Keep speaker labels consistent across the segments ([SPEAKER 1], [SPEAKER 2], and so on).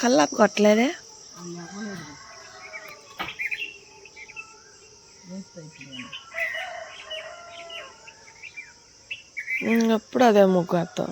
[SPEAKER 1] కల్లాపు కొట్టలేదే? ఎప్పుడు అదే ముగ్గు వేస్తాం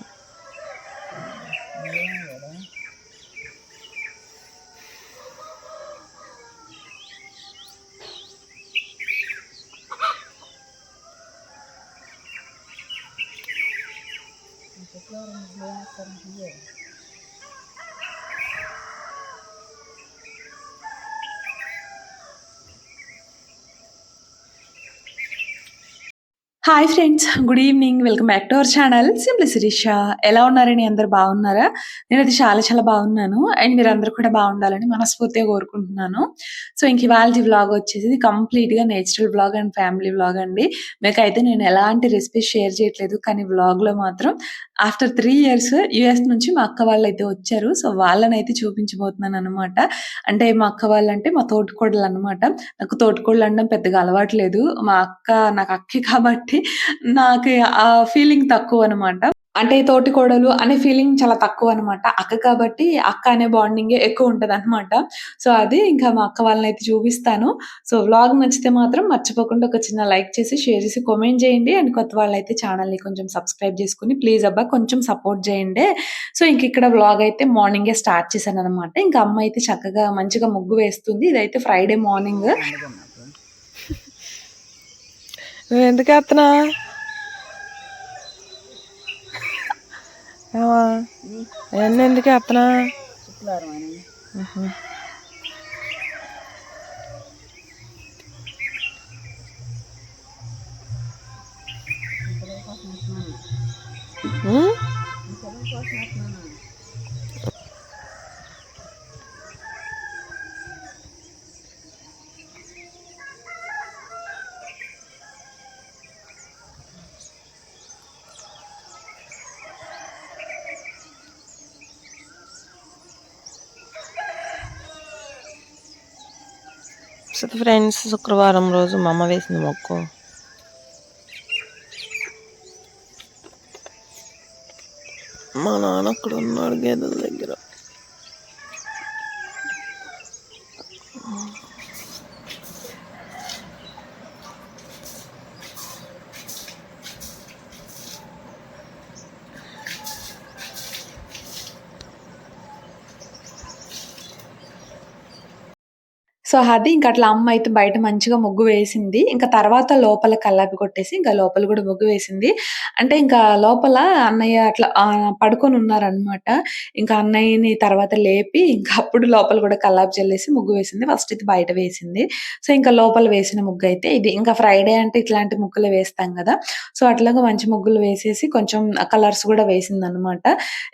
[SPEAKER 2] hi friends good evening welcome back to our channel simply Sirisha ఎలా ఉన్నారని అందరు బాగున్నారా? నేనైతే చాలా చాలా బాగున్నాను. అండ్ మీరు అందరూ కూడా బాగుండాలని మనస్ఫూర్తిగా కోరుకుంటున్నాను. సో ఇంక ఇవాళ వ్లాగ్ వచ్చేసి కంప్లీట్గా natural vlog and family vlog అండి. మీకైతే నేను ఎలాంటి రెసిపీస్ షేర్ చేయట్లేదు కానీ వ్లాగ్లో మాత్రం ఆఫ్టర్ త్రీ ఇయర్స్ యుఎస్ నుంచి మా అక్క వాళ్ళు అయితే వచ్చారు. సో వాళ్ళని అయితే చూపించబోతున్నాను అనమాట అంటే మా అక్క వాళ్ళు అంటే మా తోటికోడలు అనమాట నాకు తోటికోడలు అనడం పెద్దగా అలవాటు లేదు. మా అక్క నాకు అక్కే కాబట్టి నాకు ఆ ఫీలింగ్ తక్కువ అనమాట అంటే తోటి కోడలు అనే ఫీలింగ్ చాలా తక్కువ అనమాట అక్క కాబట్టి అక్క అనే బాండింగ్ ఎక్కువ ఉంటది అనమాట సో అది ఇంకా మా అక్క వాళ్ళని అయితే చూపిస్తాను. సో వ్లాగ్ నచ్చితే మాత్రం మర్చిపోకుండా ఒక చిన్న లైక్ చేసి షేర్ చేసి కామెంట్ చేయండి. అండ్ కొత్త వాళ్ళు అయితే కొంచెం సబ్స్క్రైబ్ చేసుకుని ప్లీజ్ అబ్బా కొంచెం సపోర్ట్ చేయండి. సో ఇంక ఇక్కడ వ్లాగ్ అయితే మార్నింగే స్టార్ట్ చేశాను అనమాట ఇంకా అమ్మ అయితే చక్కగా మంచిగా ముగ్గు వేస్తుంది. ఇదైతే ఫ్రైడే మార్నింగ్
[SPEAKER 1] నువ్వు ఎందుకు వేస్తున్నా అవన్నీ ఎందుకు వేస్తున్నా సో ఫ్రెండ్స్ శుక్రవారం రోజు మా అమ్మ వేసింది మొక్కు. మా నాన్న అక్కడ ఉన్నాడు గేదెల దగ్గర.
[SPEAKER 2] సో అది ఇంకా అట్లా అమ్మ అయితే బయట మంచిగా ముగ్గు వేసింది. ఇంకా తర్వాత లోపల కల్లాపి కొట్టేసి ఇంకా లోపల కూడా ముగ్గు వేసింది. అంటే ఇంకా లోపల అన్నయ్య అట్లా పడుకొని ఉన్నారనమాట ఇంకా అన్నయ్యని తర్వాత లేపి ఇంకా అప్పుడు లోపల కూడా కల్లాపి చల్లేసి ముగ్గు వేసింది. ఫస్ట్ అయితే బయట వేసింది. సో ఇంకా లోపల వేసిన ముగ్గు అయితే ఇది. ఇంకా ఫ్రైడే అంటే ఇట్లాంటి ముగ్గులు వేస్తాం కదా. సో అట్లాగా మంచి ముగ్గులు వేసేసి కొంచెం కలర్స్ కూడా వేసింది అనమాట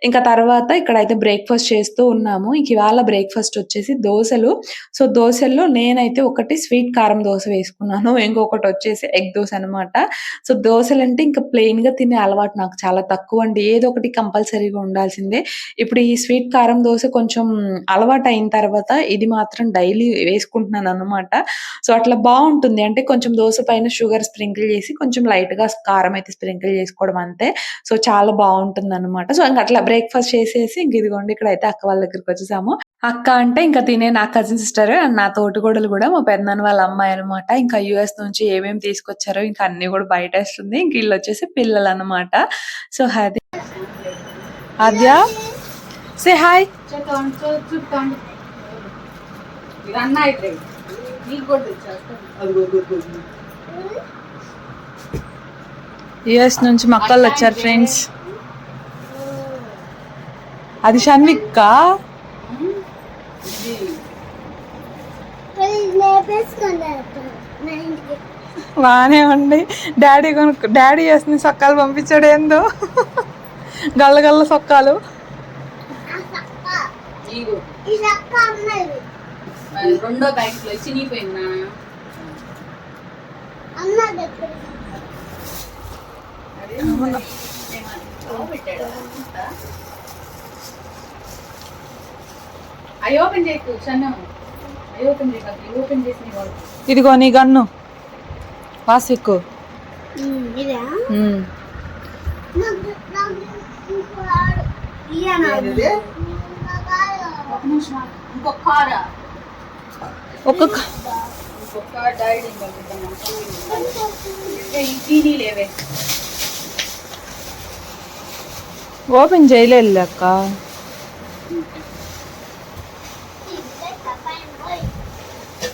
[SPEAKER 2] ఇంకా తర్వాత ఇక్కడ అయితే బ్రేక్ఫాస్ట్ చేస్తూ ఉన్నాము. ఇంక ఇవాళ బ్రేక్ఫాస్ట్ వచ్చేసి దోశలు. సో దోశల్లో నేనైతే ఒకటి స్వీట్ కారం దోశ వేసుకున్నాను. ఇంకొకటి వచ్చేసి ఎగ్ దోశ అనమాట సో దోశలు అంటే ఇంకా ప్లెయిన్గా తినే అలవాటు నాకు చాలా తక్కువ అండి. ఏదో ఒకటి కంపల్సరీగా ఉండాల్సిందే. ఇప్పుడు ఈ స్వీట్ కారం దోశ కొంచెం అలవాటు అయిన తర్వాత ఇది మాత్రం డైలీ వేసుకుంటున్నాను అనమాట సో అట్లా బాగుంటుంది. అంటే కొంచెం దోశ పైన షుగర్ స్ప్రింకిల్ చేసి కొంచెం లైట్గా కారం అయితే స్ప్రింకిల్ చేసుకోవడం అంతే. సో చాలా బాగుంటుంది అనమాట సో ఇంకా అట్లా బ్రేక్ఫాస్ట్ చేసేసి ఇంక ఇదిగోండి ఇక్కడ అయితే అక్క వాళ్ళ దగ్గరికి వచ్చేసాము. అక్క అంటే ఇంకా తినే నా కజిన్ సిస్టర్ అండ్ నా తోటికోడలు కూడా మా పెద్దనాన్న వాళ్ళ అమ్మాయి అనమాట ఇంకా యుఎస్ నుంచి ఏమేమి తీసుకొచ్చారో ఇంకా అన్ని కూడా బయట వేస్తుంది. ఇంక వీళ్ళు వచ్చేసి పిల్లలు అనమాట సో అది. అద్యా సే హాయ్ యుఎస్ నుంచి మక్కలు వచ్చారు ఫ్రెండ్స్ అది షన్విక్కా? బాగానే ఉండి డాడీ కొనుక్కు డాడీ వేసిన సొక్కాలు పంపించాడు ఏందో. గల్ల గల్ల సొక్కాలు.
[SPEAKER 3] రెండో ప్యాకెట్లో చినిగిపోయిందా అవి ఓపెన్ చేయకు క్షణం అవి ఓపెన్ చేయకు ఓపెన్ చేసిన వాళ్ళు
[SPEAKER 2] ఇదిగో నీ గన్ను. వాసిక్కు
[SPEAKER 4] ఇదా?
[SPEAKER 2] ఉమ్.
[SPEAKER 4] నాకు నాకు ఇంకో ఆడు ఇయ్యనా
[SPEAKER 3] ఒక నిమిషం ఆగు. ఇంకొక కారా
[SPEAKER 2] ఒక్కొక్క
[SPEAKER 3] ఇంకొక డైరీ ఈ టీవీ లేవే
[SPEAKER 2] ఓపెన్ చేయలేదు అక్క
[SPEAKER 3] ఓయ్ ఓయ్ ఆ- అది కాదయ్యా మంది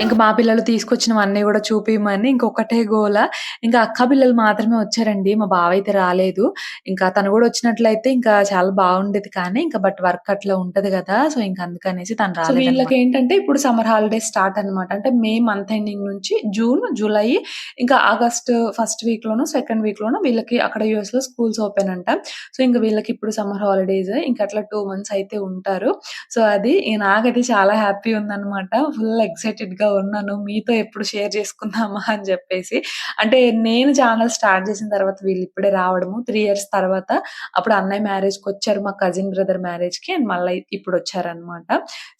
[SPEAKER 2] ఇంకా మా పిల్లలు తీసుకొచ్చినవన్నీ కూడా చూపిమని ఇంకొకటే గోల. ఇంకా అక్క పిల్లలు మాత్రమే వచ్చారండి. మా బావ అయితే రాలేదు. ఇంకా తను కూడా వచ్చినట్లయితే ఇంకా చాలా బాగుండేది కానీ ఇంకా బట్ వర్క్ అట్లా ఉంటది కదా. సో ఇంకా అందుకనేసి తను రాలేదు వీళ్ళకి ఏంటంటే ఇప్పుడు సమ్మర్ హాలిడేస్ స్టార్ట్ అన్నమాట. అంటే మే మంత్ ఎండింగ్ నుంచి జూన్ జూలై ఇంకా ఆగస్ట్ ఫస్ట్ వీక్ లోను సెకండ్ వీక్ లోను వీళ్ళకి అక్కడ యూఎస్లో స్కూల్స్ ఓపెన్ అంట. సో ఇంకా వీళ్ళకి ఇప్పుడు సమ్మర్ హాలిడేస్. ఇంకా అట్లా టూ మంత్స్ అయితే ఉంటారు. సో అది నాకైతే చాలా హ్యాపీ ఉందన్నమాట. ఫుల్ ఎక్సైటెడ్ గా ఉన్నాను. మీతో ఎప్పుడు షేర్ చేసుకుందామా అని చెప్పేసి. అంటే నేను ఛానల్ స్టార్ట్ చేసిన తర్వాత వీళ్ళు ఇప్పుడే రావడము. త్రీ ఇయర్స్ తర్వాత అప్పుడు అన్నయ్య మ్యారేజ్కి వచ్చారు. మా కజిన్ బ్రదర్ మ్యారేజ్కి అండ్ మళ్ళీ ఇప్పుడు వచ్చారనమాట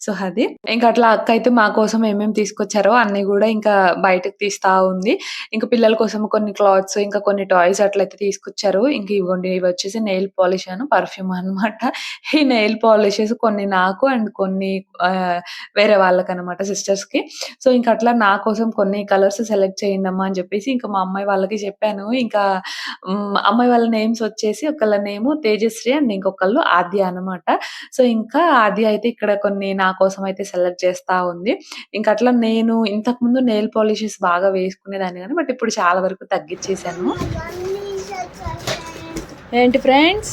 [SPEAKER 2] సో అది. ఇంకా అట్లా అక్క అయితే మా కోసం ఏమేమి తీసుకొచ్చారో అన్ని కూడా ఇంకా బయటకు తీస్తా ఉంది. ఇంకా పిల్లల కోసం కొన్ని క్లాత్స్ ఇంకా కొన్ని టాయ్స్ అట్లయితే తీసుకొచ్చారు. ఇంకా ఇవ్వండి ఇవి వచ్చేసి నెయిల్ పాలిష్ అను పర్ఫ్యూమ్ అన్నమాట. ఈ నెయిల్ పాలిషెస్ కొన్ని నాకు అండ్ కొన్ని వేరే వాళ్ళకి అనమాట సిస్టర్స్కి. సో ఇంకా అట్లా నా కోసం కొన్ని కలర్స్ సెలెక్ట్ చేయండి అమ్మా అని చెప్పేసి ఇంకా మా అమ్మాయి వాళ్ళకి చెప్పాను. ఇంకా అమ్మాయి వాళ్ళ నేమ్స్ వచ్చేసి ఒకళ్ళ నేము తేజశ్రీ అండ్ ఇంకొకళ్ళు ఆద్య అన్నమాట. సో ఇంకా ఆద్య అయితే ఇక్కడ కొన్ని నా కోసం అయితే సెలెక్ట్ చేస్తా ఉంది. ఇంకా అట్లా నేను ఇంతకు ముందు నెయిల్ పాలిషెస్ బాగా వేసుకునేదాన్ని కానీ బట్ ఇప్పుడు చాలా వరకు తగ్గించేసాను. ఏంటి ఫ్రెండ్స్?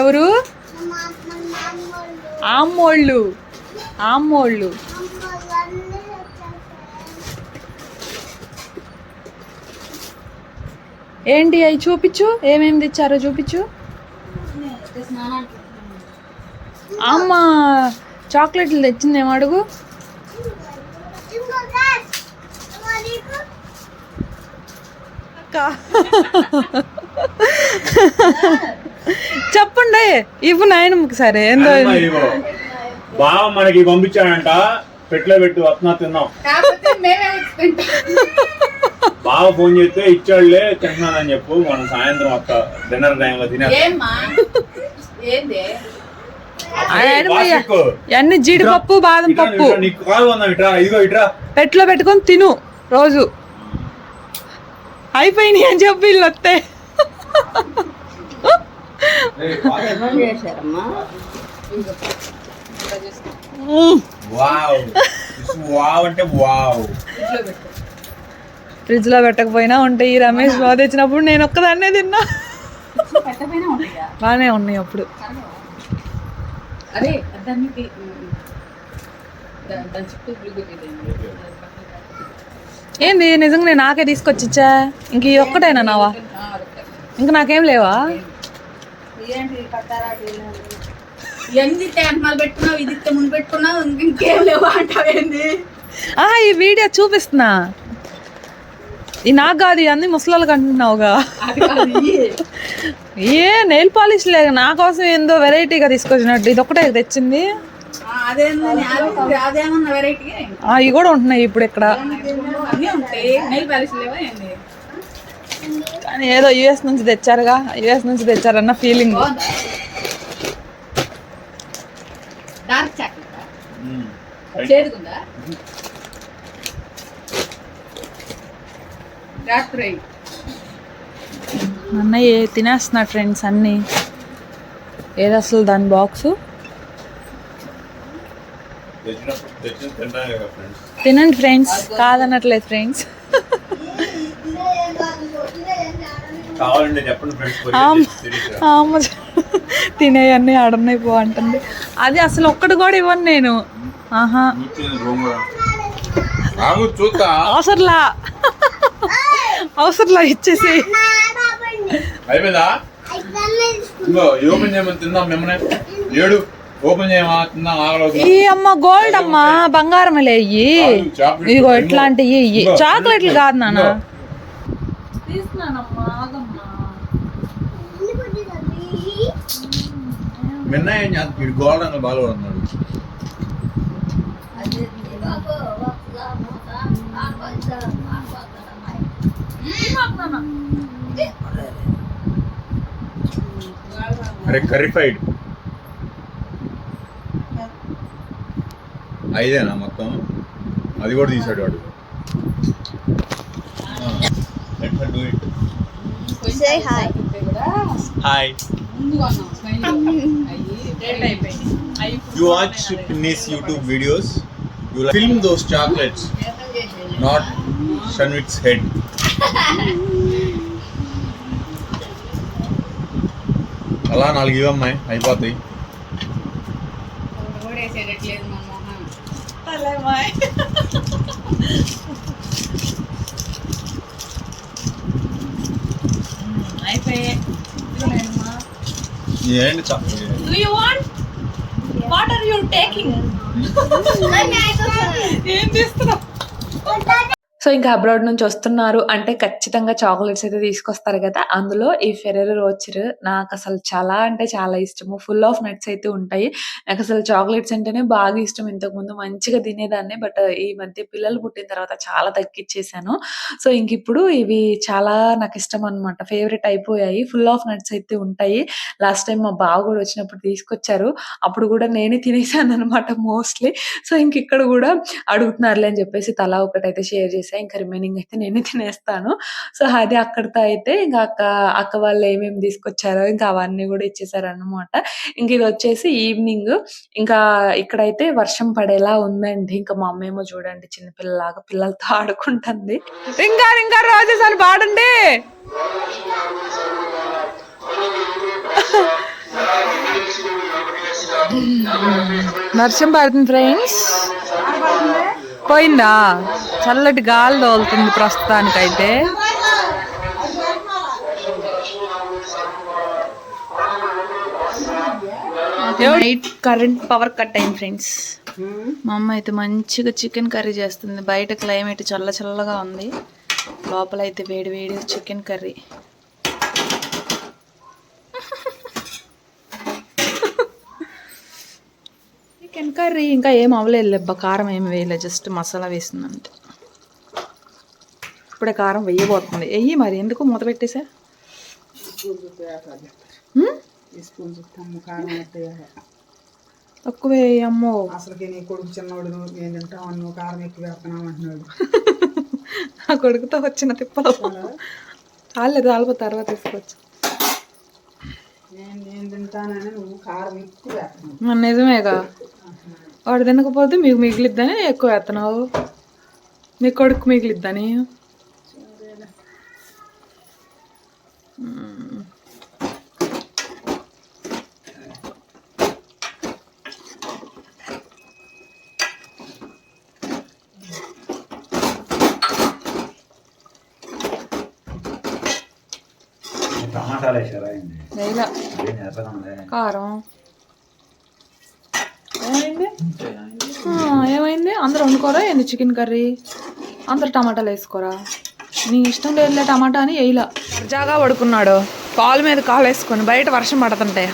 [SPEAKER 2] ఎవరు? ఆమ్మోళ్ళు ఆమ్మోళ్ళు ఏంటి అవి చూపించు ఏమేమి తెచ్చారో చూపించు అమ్మ చాక్లెట్లు తెచ్చిందేమో అడుగు? చెప్పండి ఇవ్వు నాయనమ్మకి సరే. ఏందో.
[SPEAKER 4] బావ మనకి పంపించాడంట పెట్లో పెట్టి వస్తున్నా తిన్నాం. బావ ఫోన్ చేస్తే ఇచ్చాడులే తిన్నానని చెప్పు మనం సాయంత్రం వస్తా డిన్నర్ టైంలో తినే
[SPEAKER 3] ఏమ్మా? ఏంది?
[SPEAKER 2] అన్ని జీడిపప్పు బాదం పప్పు పెట్లో పెట్టుకొని తిను రోజు. అయిపోయినాయి అని చెప్పి వీళ్ళు వస్తే ఫ్రిడ్జ్లో పెట్టకపోయినా ఉంటాయి. ఈ రమేష్ బాగా తెచ్చినప్పుడు నేను ఒక్కదాన్నే తిన్నా. బాగానే ఉన్నాయి అప్పుడు.
[SPEAKER 3] దాన్ని
[SPEAKER 2] ఏంది నిజంగా నాకే తీసుకొచ్చిచ్చా? ఇంక ఈ ఒక్కటేనా నావా? ఇంక నాకేం లేవా?
[SPEAKER 3] ఎన్ని ట్యాంకులు పెట్టుకున్నావు? ఇది ముందు పెట్టుకున్నావు? ఇంకేం లేవు అంటావేంది
[SPEAKER 2] ఆ ఈ వీడియో చూపిస్తున్నా. ఈ నాకు కాదు అన్ని ముసలాళ్ళకి అంటున్నావుగా.
[SPEAKER 3] ఇయ్యి.
[SPEAKER 2] ఏ నెయిల్ పాలిష్ లేదు నా కోసం ఏందో వెరైటీగా తీసుకొచ్చినట్టు. ఇది ఒకటే తెచ్చింది. ఇవి కూడా ఉంటున్నాయి ఇప్పుడు ఇక్కడ. కానీ ఏదో యుఎస్ నుంచి తెచ్చారుగా. యుఎస్ నుంచి తెచ్చారన్న ఫీలింగ్ అన్నయ్య తినేస్తున్నా ఫ్రెండ్స్ అన్నీ. ఏది అసలు దాని బాక్సు? తినండి ఫ్రెండ్స్ కాదనట్లేదు ఫ్రెండ్స్.
[SPEAKER 4] కావాలంటే చెప్పండి ఫ్రెండ్స్
[SPEAKER 2] ఆమ్. అమ్మ తినేయన్నీ ఆడన్నాయి పో అంటుంది. అది అసలు ఒక్కటి కూడా ఇవ్వను నేను. అవసరంలా. అవసరంలా ఇచ్చేసి.
[SPEAKER 4] అయిపోయిందా? ఇంకో ఇది ఓపెన్ చేయమని తిందాం మిమ్మల్ని. ఏడు ఓపెన్ చేయమా తిందాం ఆగలేదు
[SPEAKER 2] ఈ అమ్మ గోల్డ్ అమ్మా బంగారమలే ఇయ్యి. ఇగో ఇట్లాంటివి ఇయ్యి చాక్లెట్లు కాదు నాన్న.
[SPEAKER 4] మిన్న ఏం చేస్తాడు? గోల్డ్ బాగా ఉన్నాడు. అరే కర్రీఫైడ్ ఐదేనా మొత్తం? అది కూడా తీసాడు వాడు. హాయ్
[SPEAKER 3] ముందు కొన్నాం స్మైల్ అయ్యి date
[SPEAKER 4] You film those chocolates, not Shanvik's head. అలా నాలుగు ఇవమ్మాయి అయిపోతాయి ఏంటి చా-
[SPEAKER 2] Do you want? ఏం చేస్తున్నావు సో ఇంకా అబ్రాడ్ నుంచి వస్తున్నారు. అంటే ఖచ్చితంగా చాక్లెట్స్ అయితే తీసుకొస్తారు కదా. అందులో ఈ ఫెరర్ రోచర్ నాకు అసలు చాలా అంటే చాలా ఇష్టము. ఫుల్ ఆఫ్ నట్స్ అయితే ఉంటాయి. నాకు అసలు చాక్లెట్స్ అంటేనే బాగా ఇష్టం. ఇంతకు ముందు మంచిగా తినేదాన్ని. బట్ ఈ మధ్య పిల్లలు పుట్టిన తర్వాత చాలా తగ్గించేసాను సో ఇంక ఇప్పుడు ఇవి చాలా నాకు ఇష్టం అన్నమాట. ఫేవరెట్ అయిపోయాయి. ఫుల్ ఆఫ్ నట్స్ అయితే ఉంటాయి. లాస్ట్ టైం మా బావ కూడా వచ్చినప్పుడు తీసుకొచ్చారు. అప్పుడు కూడా నేనే తినేసాను అనమాట మోస్ట్లీ సో ఇంక ఇక్కడ కూడా అడుగుతున్నారులే అని చెప్పేసి తలా ఒకటైతే షేర్ చేసి ఇంకా రిమైనింగ్ అయితే నేనే తినేస్తాను. సో అది అక్కడితో అయితే ఇంకా అక్క అక్క వాళ్ళు ఏమేమి తీసుకొచ్చారో ఇంకా అవన్నీ కూడా ఇచ్చేసారు అనమాట ఇంక ఇది వచ్చేసి ఈవినింగ్ ఇంకా ఇక్కడైతే వర్షం పడేలా ఉందండి. ఇంకా మా అమ్మ ఏమో చూడండి చిన్నపిల్లలాగా పిల్లలతో ఆడుకుంటుంది. ఇంకా ఇంకా రోజెస్ అని పాడండి. వర్షం పడుతుంది ఫ్రెండ్స్ పోయిందా? చల్లటి గాలి తోలుతుంది ప్రస్తుతానికైతే. నైట్ కరెంట్ పవర్ కట్ అయింది ఫ్రెండ్స్ మా అమ్మ అయితే మంచిగా చికెన్ కర్రీ చేస్తుంది. బయట క్లైమేట్ చల్ల చల్లగా ఉంది. లోపల అయితే వేడి వేడి చికెన్ కర్రీ చికెన్ కర్రీ ఇంకా ఏం అవ్వలేదు అబ్బా కారం ఏమి వేయలేదు జస్ట్ మసాలా వేసింది అంతే ఇప్పుడే కారం వెయ్యబోతుంది వెయ్యి మరి ఎందుకు మూత పెట్టేసా? తక్కువ అమ్మో.
[SPEAKER 5] అసలుకి నీ కొడుకు చిన్నవాడు నేను తింటావు నువ్వు కారం ఎక్కువ వేస్తున్నావు. అంటున్నాడు
[SPEAKER 2] నా కొడుకుతో వచ్చిన తిప్పలు రాలేదు రాలిపో తర్వాత తీసుకోవచ్చు నిజమేగా? వాడు తినకపోతే మీకు మిగిలిద్దని ఎక్కువ వేస్తున్నావు నీ కొడుకు మిగిలిద్దని మ్మ్.
[SPEAKER 6] టమాటాలు వేసారా ఏంది
[SPEAKER 2] వేయలా
[SPEAKER 6] ఏం చేస్తానండి
[SPEAKER 2] కారం ఏమైంది? అందరు వండుకోరా? ఏంది చికెన్ కర్రీ? అందరు టమాటాలు వేసుకోరా? నీ ఇష్టం లేదులే టమాటా అని వేయలా జాగా పడుకున్నాడు. కాలు మీద కాలు వేసుకొని బయట వర్షం పడుతుంటే.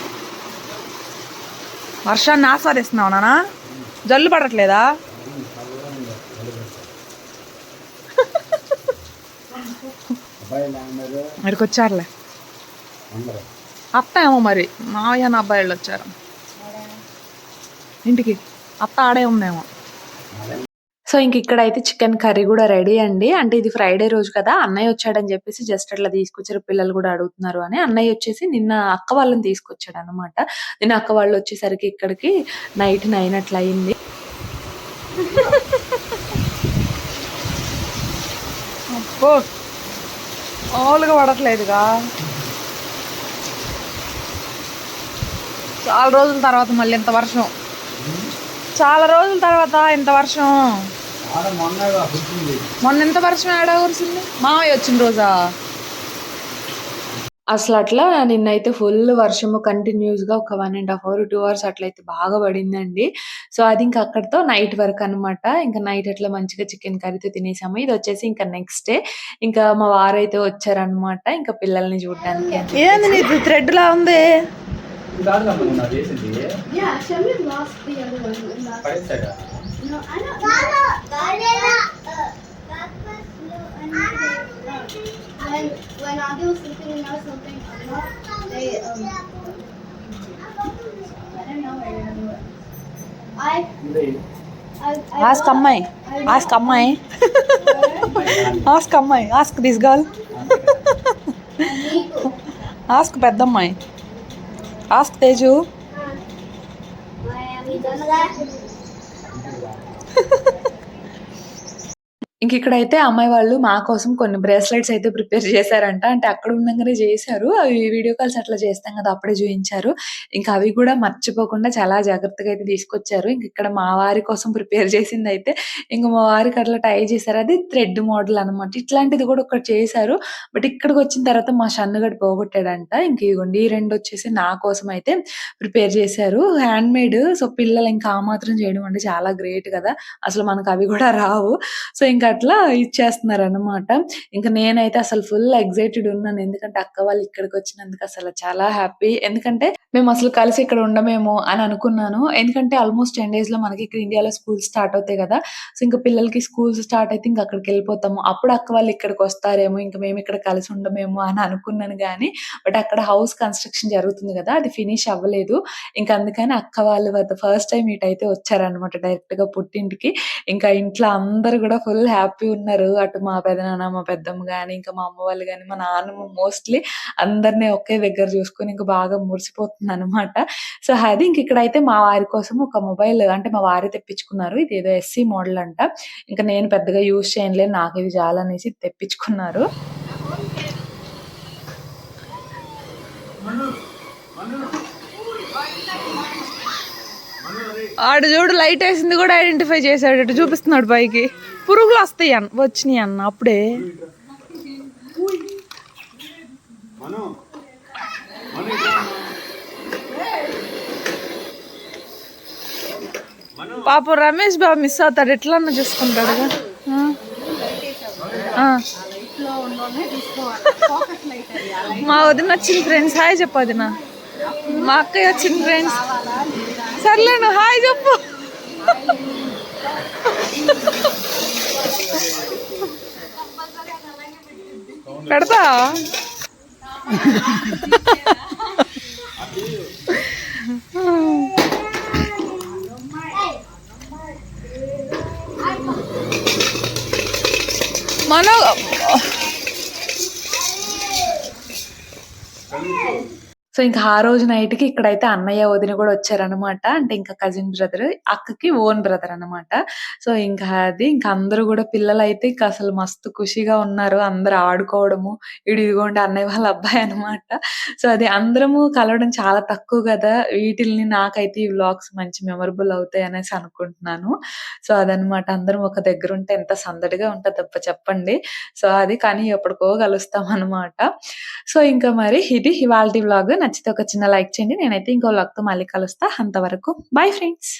[SPEAKER 2] వర్షాన్ని ఆస్వాదిస్తున్నావు నానా? జల్లు పడట్లేదా? ఇక్కడికి వచ్చారులే. అత్త ఏమో మరి. మావయ్య నా అబ్బాయిలు వచ్చారు. ఇంటికి. అత్త ఆడే ఉందేమో. సో ఇంక ఇక్కడ అయితే చికెన్ కర్రీ కూడా రెడీ అండి. అంటే ఇది ఫ్రైడే రోజు కదా అన్నయ్య వచ్చాడని చెప్పేసి జస్ట్ అట్లా తీసుకొచ్చారు. పిల్లలు కూడా అడుగుతున్నారు అని. అన్నయ్య వచ్చేసి నిన్న అక్క వాళ్ళని తీసుకొచ్చాడు అనమాట నిన్న అక్క వాళ్ళు వచ్చేసరికి ఇక్కడికి నైట్ నైన్ అట్లా అయింది. మామూలుగా పడట్లేదుగా. చాలా రోజుల తర్వాత మళ్ళీ ఇంత వర్షం. చాలా రోజుల తర్వాత ఇంత వర్షం. మొన్న ఎంత వర్షం ఏడా కురిసింది? మామయ్య వచ్చిన రోజా? అసలు అట్లా నిన్నైతే ఫుల్ వర్షము కంటిన్యూస్గా ఒక one and half hour two hours అట్లయితే బాగా పడిందండి. సో అది ఇంకా అక్కడతో నైట్ వరకు అన్నమాట. ఇంకా నైట్ అట్లా మంచిగా చికెన్ కర్రీతో తినేసాము. ఇది వచ్చేసి ఇంకా నెక్స్ట్ డే. ఇంకా మా వారైతే వచ్చారనమాట ఇంకా పిల్లల్ని చూడడానికి. థ్రెడ్ లా ఉంది.
[SPEAKER 6] Yeah, కమ్మ నాకు చేసింది
[SPEAKER 7] yeah Shameer last
[SPEAKER 6] the
[SPEAKER 7] other I know I don't know I I, I
[SPEAKER 2] ask Ammai. Ask Ammai. ask Ammai. Ask this girl. ask
[SPEAKER 7] Peddamai. আস তেজু
[SPEAKER 2] ఇంక ఇక్కడైతే అమ్మాయి వాళ్ళు మా కోసం కొన్ని బ్రేస్లెట్స్ అయితే ప్రిపేర్ చేశారంట. అంటే అక్కడ ఉండగానే చేశారు. అవి వీడియో కాల్స్ అట్లా చేస్తాం కదా అప్పుడే చూపించారు ఇంకా అవి కూడా మర్చిపోకుండా చాలా జాగ్రత్తగా అయితే తీసుకొచ్చారు. ఇంక ఇక్కడ మా వారి కోసం ప్రిపేర్ చేసింది అయితే ఇంకా మా వారికి అట్లా టై చేశారు. అది థ్రెడ్ మోడల్ అన్నమాట. ఇట్లాంటిది కూడా ఒకటి చేశారు. బట్ ఇక్కడికి వచ్చిన తర్వాత మా షన్నుగడు పోగొట్టాడంట. ఇంక ఇవ్వండి ఈ రెండు వచ్చేసి నా కోసం అయితే ప్రిపేర్ చేశారు. హ్యాండ్ మేడ్ సో పిల్లలు ఇంకా ఆ మాత్రం చేయడం అంటే చాలా గ్రేట్ కదా. అసలు మనకు అవి కూడా రావు. సో ఇంకా అట్లా ఇచ్చేస్తున్నారు అనమాట ఇంకా నేనైతే అసలు ఫుల్ ఎగ్జైటెడ్ ఉన్నాను. ఎందుకంటే అక్క వాళ్ళు ఇక్కడికి వచ్చినందుకు అసలు చాలా హ్యాపీ. ఎందుకంటే మేము అసలు కలిసి ఇక్కడ ఉండమేమో అని అనుకున్నాను. ఎందుకంటే ఆల్మోస్ట్ టెన్ డేస్లో మనకి ఇక్కడ ఇండియాలో స్కూల్స్ స్టార్ట్ అవుతాయి కదా. సో ఇంకా పిల్లలకి స్కూల్స్ స్టార్ట్ అయితే ఇంకా అక్కడికి వెళ్ళిపోతాము. అప్పుడు అక్క వాళ్ళు ఇక్కడికి వస్తారేమో ఇంకా మేము ఇక్కడ కలిసి ఉండమేమో అని అనుకున్నాను కానీ బట్ అక్కడ హౌస్ కన్స్ట్రక్షన్ జరుగుతుంది కదా అది ఫినిష్ అవ్వలేదు. ఇంకా అందుకని అక్క వాళ్ళు ఫస్ట్ టైం ఇటైతే వచ్చారనమాట డైరెక్ట్గా పుట్టింటికి. ఇంకా ఇంట్లో అందరు కూడా ఫుల్ హ్యాపీ ఉన్నారు. అటు మా పెదనాన్న మా పెద్దమ్మ గాని ఇంకా మా అమ్మ వాళ్ళు కానీ మా నాన్నమ్మ మోస్ట్లీ అందరినీ ఒకే దగ్గర చూసుకొని ఇంకా బాగా మురిసిపోతుంది అనమాట సో అది ఇంక ఇక్కడైతే మా వారి కోసం ఒక మొబైల్ అంటే మా వారి తెప్పించుకున్నారు. ఇది ఏదో ఎస్సీ మోడల్ అంట. ఇంకా నేను పెద్దగా యూజ్ చేయలేదు నాకు ఇది చాలనేసి తెప్పించుకున్నారు. ఆడు చూడు లైట్ వేసింది కూడా ఐడెంటిఫై చేశాడు. ఇటు చూపిస్తున్నాడు పైకి. పురుగులు వస్తాయి అన్న వచ్చినాయి అన్న అప్పుడే. పాప రమేష్ బాబు మిస్ అవుతాడు. ఎట్లన్నా చూసుకుంటాడు మా వదిన వచ్చింది ఫ్రెండ్స్ హాయ్ చెప్పు వదిన. మా అక్కయ్య వచ్చింది ఫ్రెండ్స్ సర్లేను హాయ్ చెప్పు. పెడతా? మనో సో ఇంకా ఆ రోజు నైట్కి ఇక్కడైతే అన్నయ్య వదిన కూడా వచ్చారనమాట అంటే ఇంకా కజిన్ బ్రదర్ అక్కకి ఓన్ బ్రదర్ అన్నమాట. సో ఇంకా అది ఇంకా అందరూ కూడా పిల్లలు అయితే ఇంకా అసలు మస్తు ఖుషిగా ఉన్నారు. అందరు ఆడుకోవడము ఇడు ఇదిగోండి అన్నయ్య వాళ్ళ అబ్బాయి అన్నమాట. సో అది అందరము కలవడం చాలా తక్కువ కదా. వీటిల్ని నాకైతే ఈ వ్లాగ్స్ మంచి మెమరబుల్ అవుతాయి అనేసి అనుకుంటున్నాను. సో అదనమాట అందరం ఒక దగ్గర ఉంటే ఎంత సందడిగా ఉంటుంది తప్ప చెప్పండి. సో అది కానీ ఎప్పటికో కలుస్తాం అనమాట సో ఇంకా మరి ఇది ఇవాళ వ్లాగ్ నచ్చితే ఒక చిన్న లైక్ చేయండి. నేనైతే ఇంకో vlog మళ్ళీ కలుస్తా. అంతవరకు బాయ్ ఫ్రెండ్స్.